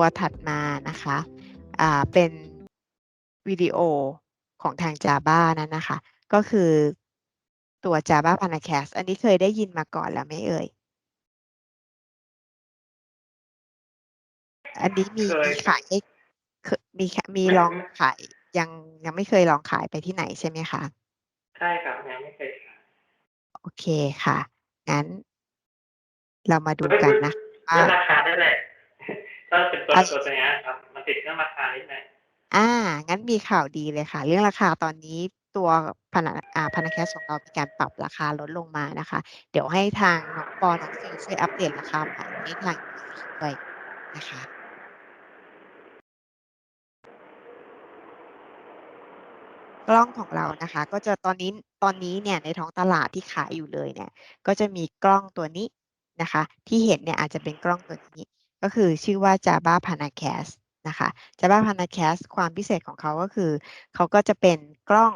ตัวถัดมานะคะอ่าเป็นวิดีโอของทาง Java นั้นนะคะ ก็คือตัว Java Panacast อันนี้เคยได้ยินมาก่อนแล้วไหมเอ่ย อันนี้มีเคยมีขายให้เคยมีค่ะมีลองขายยังยังไม่เคยลองขายไปที่ไหนใช่ไหมคะ ใช่ครับยังไม่เคยขายโอเคค่ะ งั้น เรามาดูกันนะว่าเรื่องราคาได้แหละ ถ้าเป็นตัวอะ ตัวตัวเนี้ยครับ มันติดเรื่องราคานิดหน่อยอ่า งั้นมีข่าวดีเลยค่ะ เรื่องราคาตอนนี้ตัวพนักอ่าพนักแคสของเรามีการปรับราคาลดลงมานะคะ เดี๋ยวให้ทางน้องปอน้องฟิวช่วยอัปเดตราคาใหม่ให้ทางด้วยนะคะ กล้องของเรานะคะ ก็จะตอนนี้ตอนนี้เนี่ยในท้องตลาดที่ขายอยู่เลยเนี่ย ก็จะมีกล้องตัวนี้นะคะ ที่เห็นเนี่ยอาจจะเป็นกล้องตัวนี้ ก็คือชื่อว่า Java Panacast นะคะ Java Panacast ความพิเศษของเขาก็คือ เขาก็จะเป็นกล้อง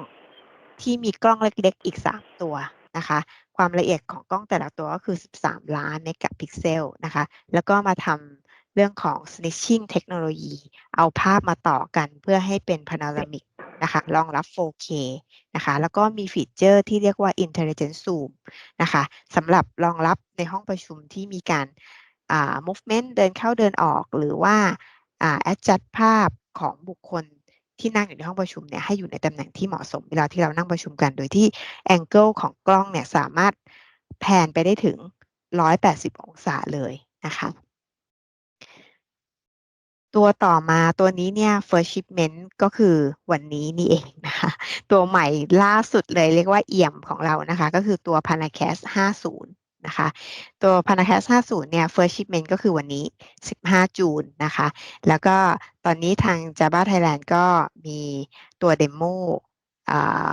ที่มีกล้องเล็กๆ อีก 3 ตัวนะคะ ความละเอียดของกล้องแต่ละตัวก็คือ 13 ล้านเมกะพิกเซลนะคะ แล้วก็มาทำเรื่องของ snitching เทคโนโลยี เอาภาพมาต่อกันเพื่อให้เป็น panoramic นะคะรองรับ 4K นะคะ แล้วก็มีฟีเจอร์ที่เรียกว่า intelligent zoom นะคะสำหรับรองรับในห้องประชุมที่มีการ movement เดินเข้าเดินออก หรือว่าอ่า adjust ภาพของบุคคลที่นั่งอยู่ในห้องประชุมเนี่ยให้อยู่ในตำแหน่งที่เหมาะสมเวลาที่เรานั่งประชุมกัน โดยที่ angle ของกล้องเนี่ยสามารถแพนไปได้ถึง 180 องศาเลยนะคะตัวต่อมาตัวนี้เนี่ย first shipment ก็คือวันนี้นี่เองนะคะตัวใหม่ล่าสุดเลยเรียกว่าเอี่ยมของเรานะคะ ก็คือตัว Panacast 50 นะคะ ตัว p a n a c a s 50 เนี่ย first shipment ก็คือวันนี้ 15 จูนนะคะ แล้วก็ตอนนี้ทาง Java Thailand ก็มีตัวเดโมอ่า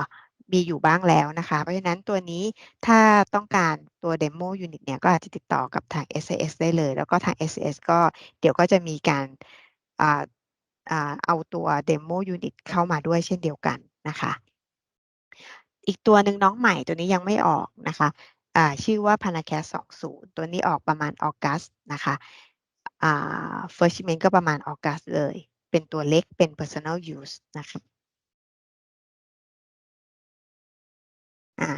มีอยู่บ้างแล้วนะคะ เพราะฉะนั้นตัวนี้ถ้าต้องการตัว Demo Unit เนี่ยก็อาจจะติดต่อกับทาง SAS ได้เลย แล้วก็ทาง SAS ก็เดี๋ยวก็จะมีการอ่าอ่าเอาตัว Demo Unit เข้ามาด้วยเช่นเดียวกันนะคะ อีกตัวหนึ่งน้องใหม่ตัวนี้ยังไม่ออกนะคะ ชื่อว่า p a n a c a s 20 ตัวนี้ออกประมาณออกัสนะคะอ่า First shipment ก็ประมาณออกัสเลย เป็นตัวเล็กเป็น personal use นะคะ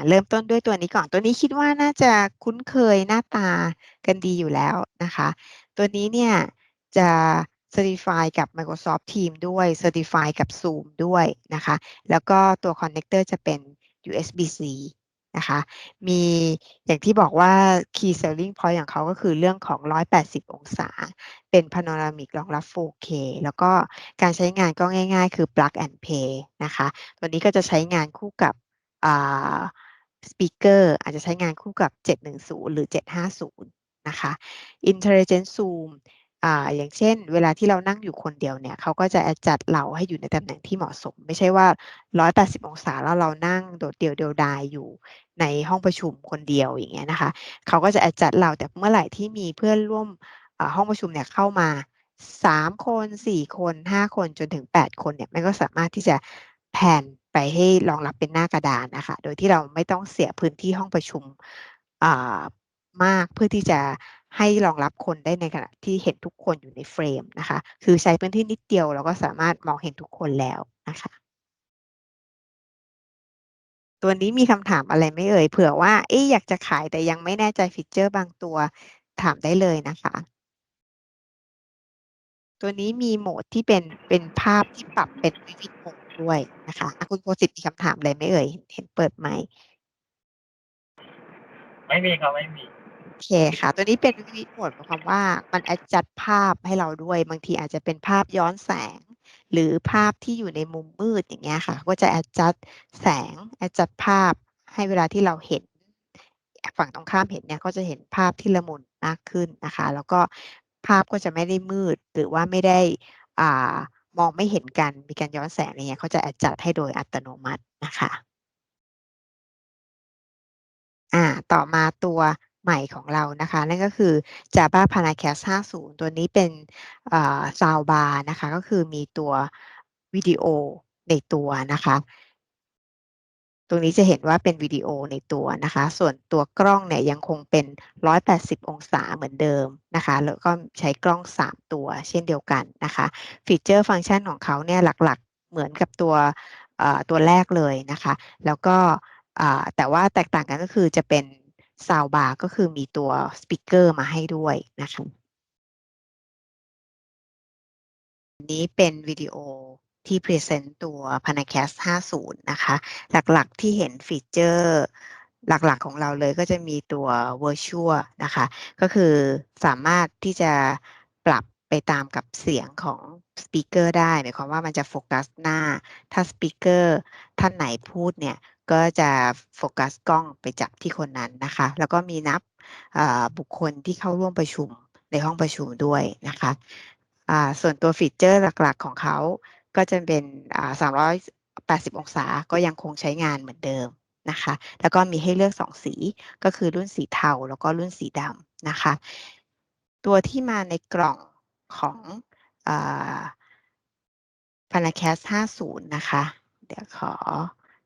เริ่มต้นด้วยตัวนี้ก่อน ตัวนี้คิดว่าน่าจะคุ้นเคยหน้าตากันดีอยู่แล้วนะคะ ตัวนี้เนี่ยจะ Certify กับ Microsoft Teams ด้วย Certify กับ Zoom ด้วยนะคะ แล้วก็ตัว Connector จะเป็น USB-C นะคะ มี อย่างที่บอกว่า Key Selling Point ของเขา ก็คือเรื่องของ 180 องศา เป็น Panoramic รองรับ 4K แล้วก็การใช้งานก็ง่าย ๆ คือ Plug and Play นะคะ ตัวนี้ก็จะใช้งานคู่กับ อ่า สปีกเกอร์ อาจจะใช้งานคู่กับ 710 หรือ 750 นะคะ Intelligent Zoom อ่าอย่างเช่น เวลาที่เรานั่งอยู่คนเดียวเนี่ยเขาก็จะจัดเราให้อยู่ในตำแหน่งที่เหมาะสม ไม่ใช่ว่า 180 องศาแล้วเรานั่งโดดเดี่ยวเดียวดายอยู่ในห้องประชุมคนเดียวอย่างเงี้ยนะคะเขาก็จะจัดเราแต่เมื่อไหร่ที่มีเพื่อนร่วมห้องประชุมเนี่ยเข้ามา 3 คน 4 คน 5 คนจนถึง 8 คนเนี่ยมันก็สามารถที่จะแผ่นไปให้รองรับเป็นหน้ากระดานนะคะ โดยที่เราไม่ต้องเสียพื้นที่ห้องประชุมอ่ามากเพื่อที่จะ ให้รองรับคนได้ในขณะที่เห็นทุกคนอยู่ในเฟรมนะคะ คือใช้พื้นที่นิดเดียวเราก็สามารถมองเห็นทุกคนแล้วนะคะ ตัวนี้มีคำถามอะไรไม่เอ่ยเผื่อว่าเอ๊ะอยากจะขายแต่ยังไม่แน่ใจฟีเจอร์บางตัวถามได้เลยนะคะตัวนี้มีโหมดที่เป็นเป็นภาพที่ปรับเป็นวิวิดโหมดด้วยนะคะะคุณโคสิตมีคำถามอะไรไหมเอ่ย เห็นเปิดไหม ไม่มีครับ ไม่มี เคค่ะ ตัวนี้เป็นวิวิดโหมดหมายความว่ามันอดจัดภาพให้เราด้วย บางทีอาจจะเป็นภาพย้อนแสง หรือภาพที่อยู่ในมุมมืดอย่างเงี้ยค่ะ ก็จะอดจัดแสงอดจัดภาพให้เวลาที่เราเห็น ฝั่งตรงข้ามเห็นเนี่ยก็จะเห็นภาพที่ละมุนมากขึ้นนะคะ แล้วก็ภาพก็จะไม่ได้มืด หรือว่าไม่ได้อ่ามองไม่เห็นกันมีการย้อนแสงอะไรเงี้ยเขาจะอดจัดให้โดยอัตโนมัตินะคะ อ่า ต่อมาตัว ใหม่ของเรานะคะ นั่นก็คือ Java Panacast 50 ตัวนี้เป็นอ่า Soundbar นะคะ ก็คือมีตัววิดีโอในตัวนะคะ ตรงนี้จะเห็นว่าเป็นวิดีโอในตัวนะคะ ส่วนตัวกล้องเนี่ยยังคงเป็น 180 องศาเหมือนเดิมนะคะ แล้วก็ใช้กล้อง 3 ตัวเช่นเดียวกันนะคะ ฟีเจอร์ฟังก์ชันของเขาเนี่ยหลักๆ เหมือนกับตัวตัวแรกเลยนะคะ แล้วก็แต่ว่าแตกต่างกันก็คือจะเป็น ซาวบาร์ก็คือมีตัวสปีกเกอร์มาให้ด้วยนะคะนี้เป็นวิดีโอที่พรีเซนต์ตัว Panacast 50 นะคะ หลักๆที่เห็นฟีเจอร์หลักๆของเราเลยก็จะมีตัว Virtual นะคะ ก็คือสามารถที่จะปรับไปตามกับเสียงของสปีกเกอร์ได้หมายความว่ามันจะโฟกัสหน้า ถ้าสปีกเกอร์ท่านไหนพูดเนี่ย ก็จะโฟกัสกล้องไปจับที่คนนั้นนะคะ แล้วก็มีนับบุคคลที่เข้าร่วมประชุมในห้องประชุมด้วยนะคะส่วนตัวฟีเจอร์หลักๆของเขาก็จะเป็น 380 องศาก็ยังคงใช้งานเหมือนเดิมนะคะ แล้วก็มีให้เลือก 2 สีก็คือรุ่นสีเทาแล้วก็รุ่นสีดำนะคะ ตัวที่มาในกล่องของ Panacast 50 นะคะ เดี๋ยวขอ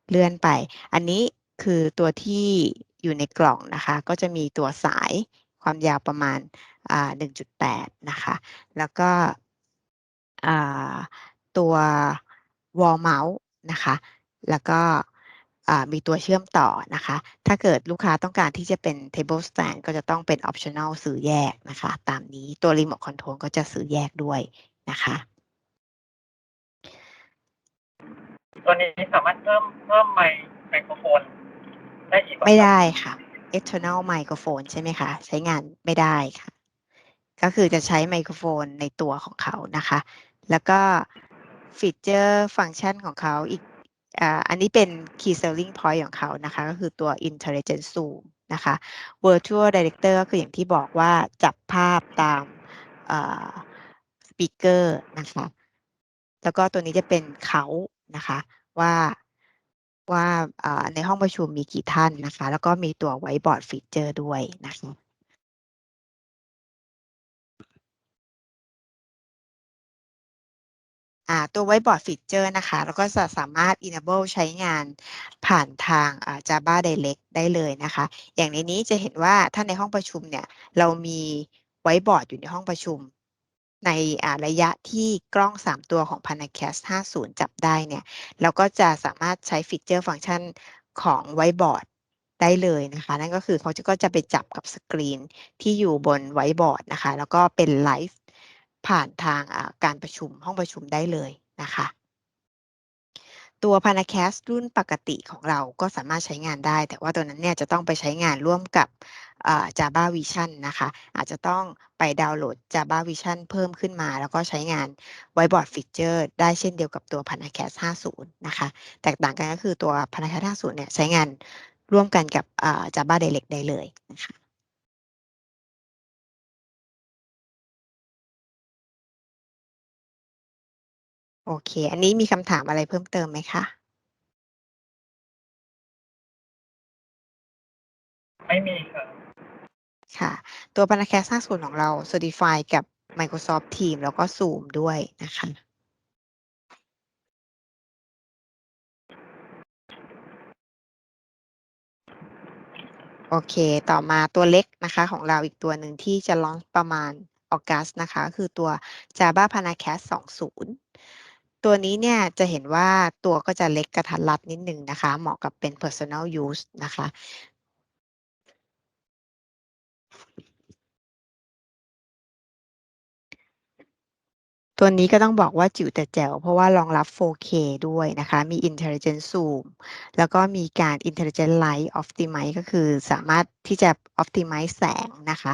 เลื่อนไป อันนี้คือตัวที่อยู่ในกล่องนะคะ ก็จะมีตัวสายความยาวประมาณ 1.8 นะคะ แล้วก็ตัว wall mount นะคะ แล้วก็มีตัวเชื่อมต่อนะคะ ถ้าเกิดลูกค้าต้องการที่จะเป็น table stand ก็จะต้องเป็น optional ซื้อแยกนะคะ ตามนี้ตัว remote control ก็จะซื้อแยกด้วยนะคะ ตัวนี้สามารถเพิ่มเพิ่มไมค์ไมโครโฟนได้อีกไม่ได้ค่ะ external microphone ใช่ไหมคะ ใช้งานไม่ได้ค่ะ ก็คือจะใช้ไมโครโฟนในตัวของเขานะคะ แล้วก็ฟีเจอร์ฟังก์ชันของเขาอีกอันนี้เป็น key selling point ของเขานะคะ ก็คือตัว intelligent zoom นะคะ virtual director ก็คืออย่างที่บอกว่าจับภาพตามสปีกเกอร์นะคะ แล้วก็ตัวนี้จะเป็นเขา นะคะว่าว่าในห้องประชุมมีกี่ท่านนะคะ แล้วก็มีตัวไวบอร์ดฟีเจอร์ด้วยนะคะตัวไวบอร์ดฟีเจอร์นะคะ แล้วก็จะสามารถ enable ใช้งานผ่านทาง Java Direct ได้เลยนะคะ อย่างในนี้จะเห็นว่าถ้าในห้องประชุมเนี่ย เรามีไวบอร์ดอยู่ในห้องประชุม ในระยะที่กล้อง 3 ตัวของ Panacast 50 จับได้เนี่ย เราก็จะสามารถใช้ฟีเจอร์ฟังก์ชันของไวบอร์ดได้เลยนะคะ นั่นก็คือเขาจะก็จะไปจับกับสกรีนที่อยู่บนไวบอร์ดนะคะ แล้วก็เป็นไลฟ์ผ่านทางการประชุมห้องประชุมได้เลยนะคะ ตัว Panacast รุ่นปกติของเราก็สามารถใช้งานได้ แต่ว่าตัวนั้นเนี่ยจะต้องไปใช้งานร่วมกับ Java Vision นะคะ อาจจะต้องไปดาวน์โหลด Java Vision เพิ่มขึ้นมา แล้วก็ใช้งาน Whiteboard Feature ได้เช่นเดียวกับตัว Panacast 50 นะคะ แตกต่างกันก็คือตัว Panacast 50 เนี่ยใช้งานร่วมกันกับ Java Direct ได้เลยนะคะโอเค อันนี้มีคำถามอะไรเพิ่มเติมไหมคะ ไม่มีครับค่ะ ตัว Panacast 50ของเรา Certify กับ Microsoft Teams แล้วก็ Zoom ด้วยนะคะ โอเค ต่อมาตัวเล็กนะคะของเราอีกตัวหนึ่งที่จะลอนประมาณออกัสนะคะคือตัว Java Panacast 20 ตัวนี้เนี่ยจะเห็นว่าตัวก็จะเล็กกระทัดรัดนิดนึงนะคะ เหมาะกับเป็น personal use นะคะ ตัวนี้ก็ต้องบอกว่าจิ๋วแต่แจ๋วเพราะว่ารองรับ 4K ด้วยนะคะ มี Intelligent Zoom แล้วก็มีการ Intelligent Light Optimize ก็คือสามารถที่จะ Optimize แสงนะคะ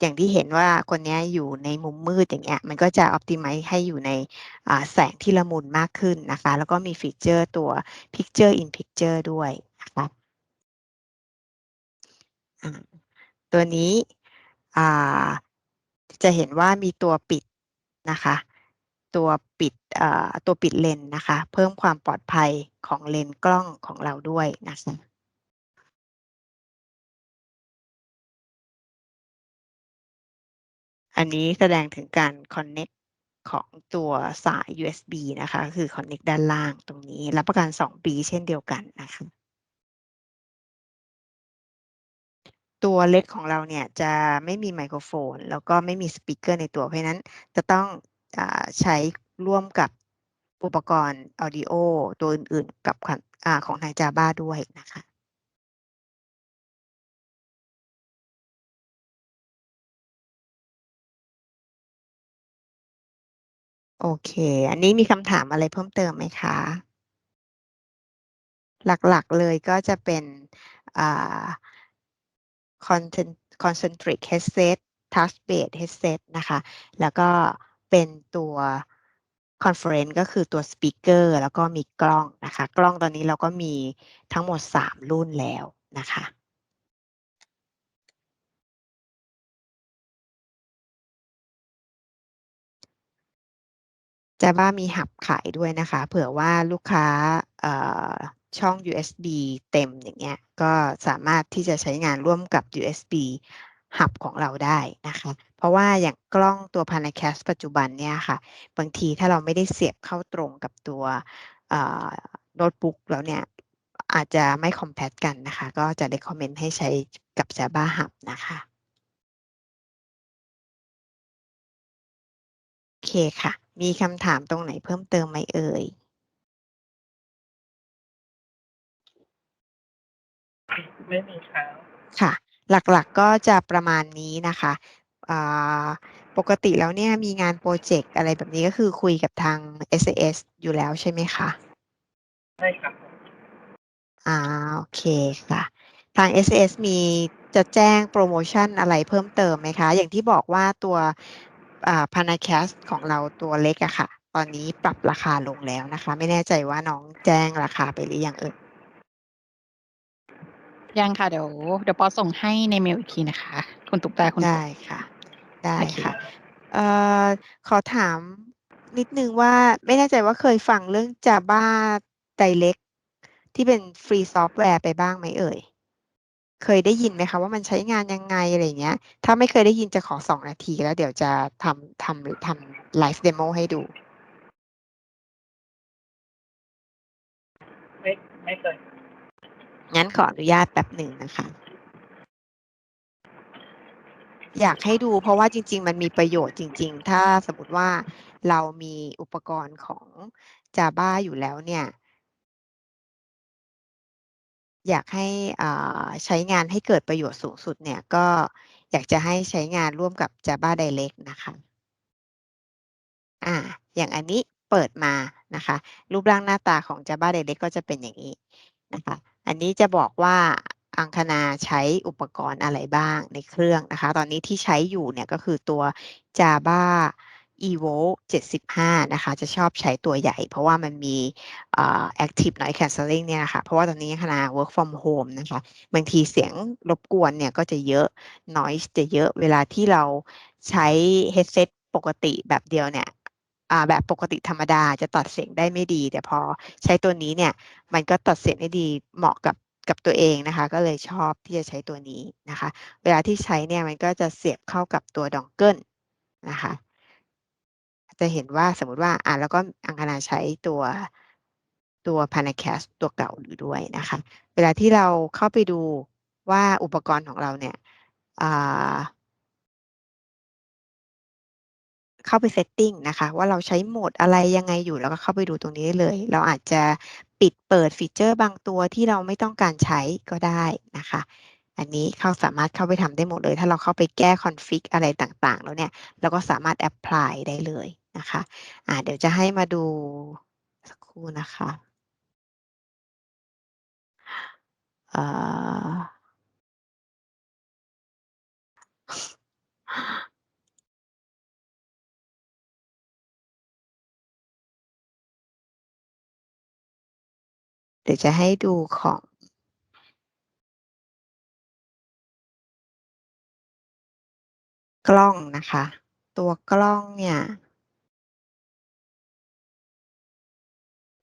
อย่างที่เห็นว่าคนนี้อยู่ในมุมมืดอย่างเงี้ย มันก็จะ optimize ให้อยู่ในแสงที่ละมุนมากขึ้นนะคะ แล้วก็มีฟีเจอร์ตัว picture in picture ด้วยนะคะตัวนี้จะเห็นว่ามีตัวปิดนะคะ ตัวปิดตัวปิดเลนนะคะ เพิ่มความปลอดภัยของเลนกล้องของเราด้วยนะคะอันนี้แสดงถึงการ connect ของตัวสาย USB นะคะ คือ connect ด้านล่างตรงนี้ รับประกัน 2 ปีเช่นเดียวกันนะคะตัวเล็กของเราเนี่ยจะไม่มีไมโครโฟน แล้วก็ไม่มีสปีกเกอร์ในตัว เพราะนั้นจะต้อง ใช้ร่วมกับอุปกรณ์ Audio ตัวอื่นๆ กับของอ่าของทาง Java ด้วยนะคะโอเค อันนี้มีคำถามอะไรเพิ่มเติมไหมคะ หลักๆเลยก็จะเป็นอ่า content concentric headset touch based headset นะคะ แล้วก็ เป็นตัว conference ก็คือตัว speaker แล้วก็มีกล้องนะคะ กล้องตอนนี้เราก็มีทั้งหมด 3 รุ่นแล้วนะคะ Java มีหับขายด้วยนะคะ เผื่อว่าลูกค้าช่อง USB เต็มอย่างเงี้ย ก็สามารถที่จะใช้งานร่วมกับ USB หับของเราได้นะคะ เพราะว่าอย่างกล้องตัว Panacast ปัจจุบันเนี่ยค่ะ บางทีถ้าเราไม่ได้เสียบเข้าตรงกับตัวเอ่อโน้ตบุ๊กแล้วเนี่ย อาจจะไม่ compact กันนะคะ ก็จะ recommend ให้ใช้กับ Java Hub นะคะโอเคค่ะ มีคำถามตรงไหนเพิ่มเติมไหมเอ่ยไม่มีครับค่ะ หลักๆก็จะประมาณนี้นะคะอ่าปกติแล้วเนี่ยมีงานโปรเจกต์อะไรแบบนี้ก็คือคุยกับทาง SAS อยู่แล้วใช่ไหมคะใช่ครับผมอ่าโอเคค่ะ ทาง SAS มีจะแจ้งโปรโมชั่นอะไรเพิ่มเติมไหมคะ อย่างที่บอกว่าตัวอ่า Panacast ของเราตัวเล็กอะค่ะ ตอนนี้ปรับราคาลงแล้วนะคะ ไม่แน่ใจว่าน้องแจ้งราคาไปหรือยังเอ่ย ยังค่ะ เดี๋ยวเดี๋ยวปอส่งให้ในเมลอีกทีนะคะ คุณตุ๊กตาคุณได้ค่ะ ได้โอเคค่ะเอ่อขอถามนิดนึงว่าไม่แน่ใจว่าเคยฟังเรื่อง Java Direct ที่เป็นฟรีซอฟต์แวร์ไปบ้างไหมเอ่ย เคยได้ยินไหมคะว่ามันใช้งานยังไงอะไรอย่างเงี้ย ถ้าไม่เคยได้ยินจะขอสองนาทีแล้วเดี๋ยวจะทำทำทำไลฟ์เดโมให้ดู ไม่ไม่เคย งั้นขออนุญาตแป๊บหนึ่งนะคะ อยากให้ดูเพราะว่าจริง ๆ มันมีประโยชน์จริง ๆ ถ้าสมมติว่าเรามีอุปกรณ์ของ Java อยู่แล้วเนี่ย อยากให้ใช้งานให้เกิดประโยชน์สูงสุดเนี่ยก็อยากจะให้ใช้งานร่วมกับ Java Direct นะคะ อ่า อย่างอันนี้เปิดมานะคะ รูปร่างหน้าตาของ Java Direct ก็จะเป็นอย่างนี้นะคะ อันนี้จะบอกว่าอังคณาใช้อุปกรณ์อะไรบ้างในเครื่องนะคะ ตอนนี้ที่ใช้อยู่เนี่ยก็คือตัว Java Evo 75 นะคะ จะชอบใช้ตัวใหญ่ เพราะว่ามันมีอ่า Active Noise Cancelling เนี่ยนะคะ เพราะว่าตอนนี้คณะ Work from Home นะคะ บางทีเสียงรบกวนเนี่ยก็จะเยอะ noise จะเยอะ เวลาที่เราใช้ headset ปกติแบบเดียวเนี่ย แบบปกติธรรมดาจะตัดเสียงได้ไม่ดี แต่พอใช้ตัวนี้เนี่ย มันก็ตัดเสียงได้ดีเหมาะกับกับตัวเองนะคะ ก็เลยชอบที่จะใช้ตัวนี้นะคะ เวลาที่ใช้เนี่ยมันก็จะเสียบเข้ากับตัวดองเกิลนะคะ จะเห็นว่าสมมติว่าอ่าแล้วก็อังคณาใช้ตัวตัว Panacast ตัวเก่าอยู่ด้วยนะคะ เวลาที่เราเข้าไปดูว่าอุปกรณ์ของเราเนี่ย เข้าไป setting นะคะ ว่าเราใช้โหมดอะไรยังไงอยู่แล้วก็เข้าไปดูตรงนี้ได้เลย เราอาจจะปิดเปิดฟีเจอร์บางตัวที่เราไม่ต้องการใช้ก็ได้นะคะ อันนี้เขาสามารถเข้าไปทำได้หมดเลย ถ้าเราเข้าไปแก้คอนฟิกอะไรต่างๆ แล้วเนี่ย เราก็สามารถ apply ได้เลยนะคะอ่าเดี๋ยวจะให้มาดูสักครู่นะคะ เอ่อ ดี๋ยวจะให้ดูของกล้องนะคะ ตัวกล้องเนี่ย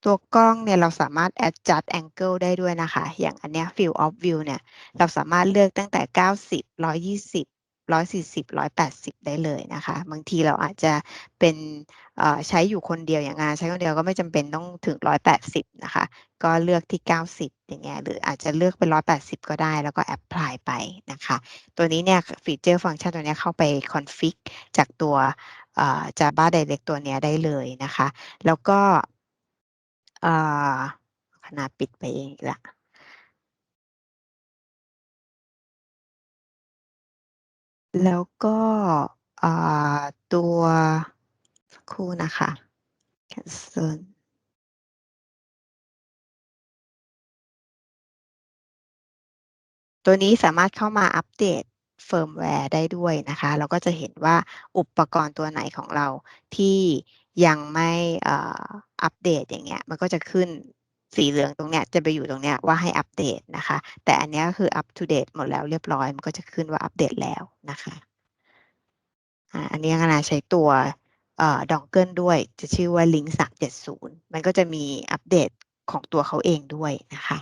ตัวกล้องเนี่ยเราสามารถ adjust angle ได้ด้วยนะคะ อย่างอันเนี้ย field of view เนี่ย เราสามารถเลือกตั้งแต่ 90 120 ร้อยสี่สิบร้อยแปดสิบได้เลยนะคะ บางทีเราอาจจะเป็นใช้อยู่คนเดียวอย่างงานใช้คนเดียวก็ไม่จำเป็นต้องถึงร้อยแปดสิบนะคะ ก็เลือกที่เก้าสิบอย่างเงี้ยหรืออาจจะเลือกเป็นร้อยแปดสิบก็ได้ แล้วก็แอปพลายไปนะคะ ตัวนี้เนี่ยฟีเจอร์ฟังก์ชันตัวนี้เข้าไปคอนฟิกจากตัวเอ่อ Java Direct ตัวเนี้ยได้เลยนะคะ แล้วก็ขนาดปิดไปเองละ แล้วก็ อ่า ตัวสักครู่นะคะ cancel ตัวนี้สามารถเข้ามาอัปเดตเฟิร์มแวร์ได้ด้วยนะคะ เราก็จะเห็นว่าอุปกรณ์ตัวไหนของเราที่ยังไม่อัปเดตอย่างเงี้ย มันก็จะขึ้น สีเหลืองตรงเนี้ยจะไปอยู่ตรงเนี้ยว่าให้อัปเดตนะคะ แต่อันนี้ก็คือ up to date หมดแล้วเรียบร้อย มันก็จะขึ้นว่าอัปเดตแล้วนะคะอันนี้ก็นาใช้ตัวเอ่อดองเกิลด้วย จะชื่อว่า Link 370มันก็จะมีอัปเดตของตัวเขาเองด้วยนะคะ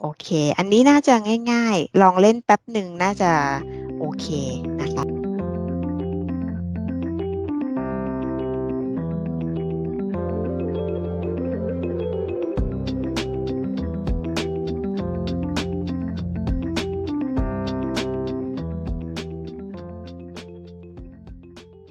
โอเค อันนี้น่าจะง่าย ๆ ลองเล่นแป๊บหนึ่งน่าจะโอเคนะ